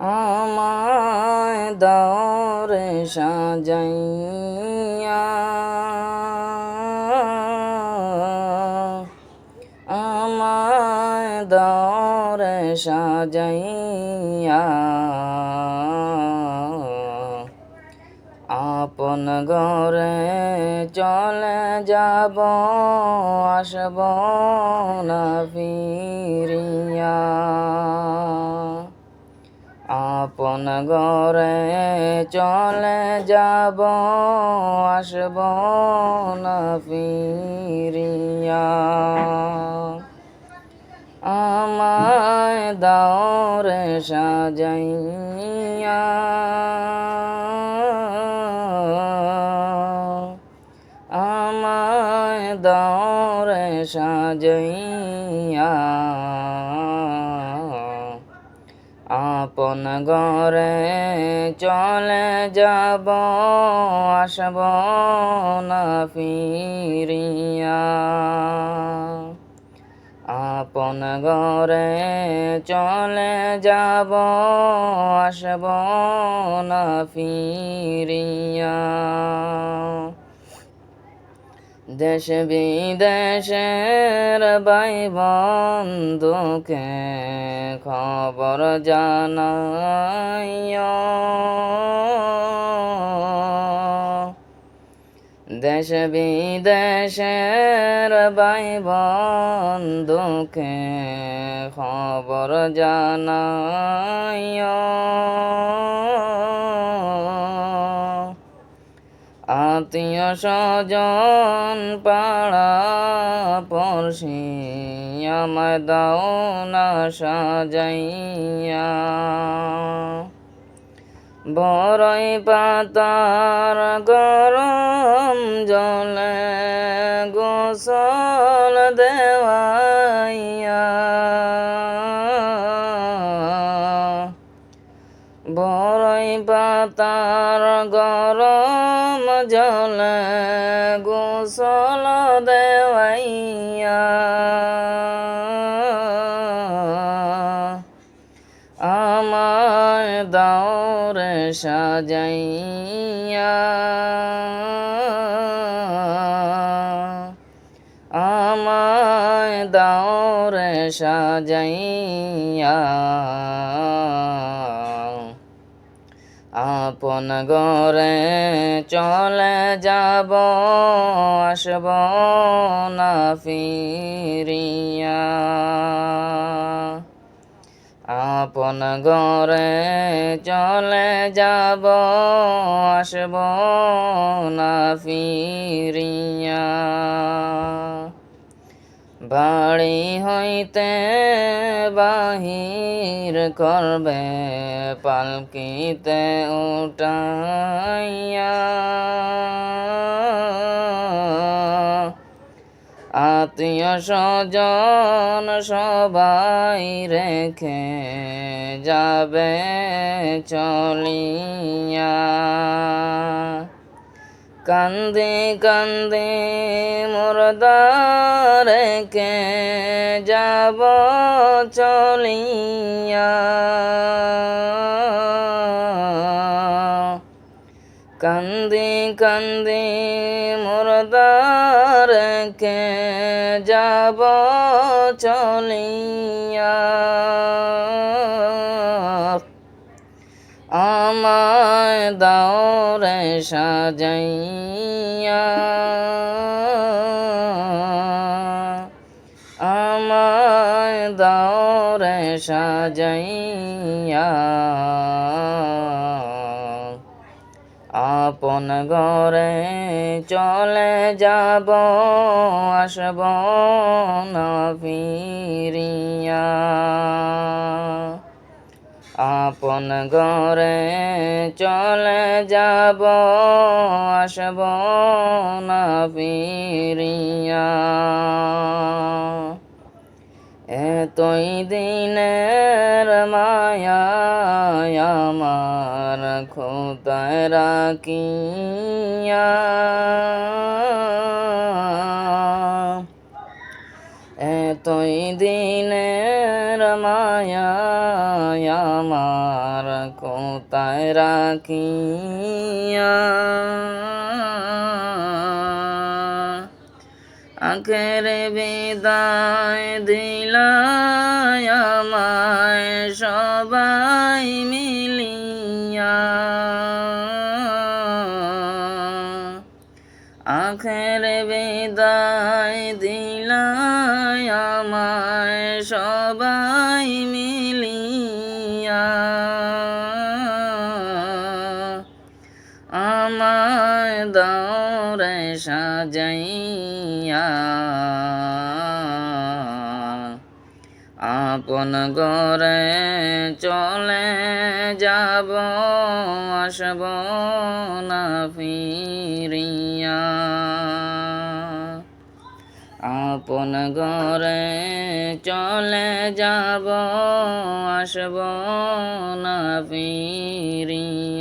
আমায় দরে সাজাইয়া। আমায় দরে সাজাইয়া। আপন ঘরে চলে যাব আসব না ফিরিয়া। আপন ঘরে চলে যাব আসব না ফিরিয়া। আমায় দৌড়ে সাজাইয়া। আমায় দৌড়ে সাজাইয়া। ঘরে চলে যাব আসব না ফিরিয়া। আপন ঘরে চলে যাব আসব না ফিরিয়া। দেশ বিদেশের বাই বন্ধুকে খবর জানাইয়া দেশ বিদেশের বাই বন্ধুকে খবর জানাইয়া আত্মীয় স্বজন পাড়া পড়শি আমায় দাও না সাজাইয়া। বড়ই পাতার গরম জলে গোসল বড়ই পাতার গরম জলে গোসল দেওয়াইয়া। আমার দৌড়ে সাজাইয়া। আমায় দৌড়ে সাজাইয়া। আপন ঘরে চলে যাব আসব না ফিরিয়া। আপন ঘরে চলে যাব আসব না ফিরিয়া। বাড়ি হইতে বাহির করবে পালকিতে উঠাইয়া। আত্মীয় স্বজন সবাই রেখে যাবে চলিয়া। কান্দে কান্দে রেখে যাব চলিয়া। কান্দে কান্দে রেখে যাব চলিয়া। আমায় দৌড়ে সাজাইয়া। আমায় দৌড়ে সাজাইয়া। আপন ঘরে চলে যাব আসব না ফিরিয়া। আপন ঘরে চলে যাব আসব না ফিরিয়া। এতই দিনের মায়া আমার খোদায় রাখিয়া। এতই দিনের মায়া আমার কোথায় রাখিয়া? আখের বিদায় দিলায় আমায় সবাই মিলিয়া। আখের বিদায় দিলায় আমায় সবাই মিলিয়া। আমায় দৌড়ে সাজাইয়া। আপন ঘরে চলে যাব আসব না ফিরিয়া। আপন ঘরে চলে যাব আসব না ফিরিয়া